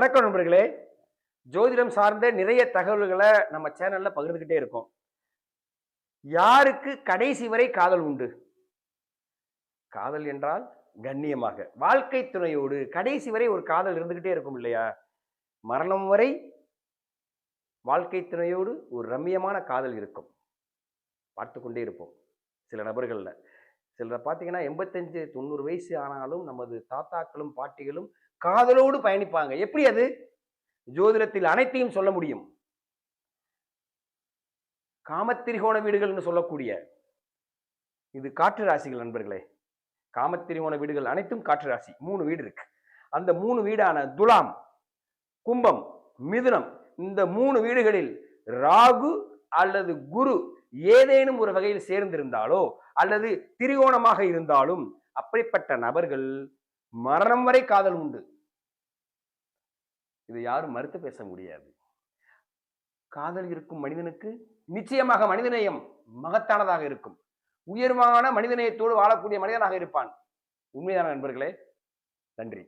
வணக்கம் நண்பர்களே. ஜோதிடம் சார்ந்த நிறைய தகவல்களை நம்ம சேனல்ல பகிர்ந்துக்கிட்டே இருக்கோம். யாருக்கு கடைசி வரை காதல் உண்டு? காதல் என்றால் கண்ணியமாக. வாழ்க்கை துணையோடு கடைசி வரை ஒரு காதல் இருந்துகிட்டே இருக்கும் இல்லையா? மரணம் வரை வாழ்க்கை துணையோடு ஒரு ரம்மியமான காதல் இருக்கும். பார்த்து கொண்டே இருப்போம். சில நபர்களில். சிலரை பார்த்தீங்கன்னா எண்பத்தஞ்சு தொண்ணூறு வயசு ஆனாலும் நமது தாத்தாக்களும் பாட்டிகளும் காதலோடு பயணிப்பாங்க. எப்படி அது? ஜோதிடத்தில் அனைத்தையும் சொல்ல முடியும். காமத்திரிகோண வீடுகள்னு சொல்லக்கூடிய இது காற்று ராசிகள் நண்பர்களே. காமத்திரிகோண வீடுகள் அனைத்தும் காற்று ராசி. மூணு வீடு இருக்கு. அந்த மூணு வீடான துலாம் கும்பம் மிதுனம் இந்த மூணு வீடுகளில் ராகு அல்லது குரு ஏதேனும் ஒரு வகையில் சேர்ந்திருந்தாலோ அல்லது திரிகோணமாக இருந்தாலும் அப்படிப்பட்ட நபர்கள் மரணம் வரை காதல் உண்டு. இது யாரும் மறுத்து பேச முடியாது. காதல் இருக்கும் மனிதனுக்கு நிச்சயமாக மனிதநேயம் மகத்தானதாக இருக்கும். உயர்வான மனிதநேயத்தோடு வாழக்கூடிய மனிதனாக இருப்பான். உண்மையான நண்பர்களே? நன்றி.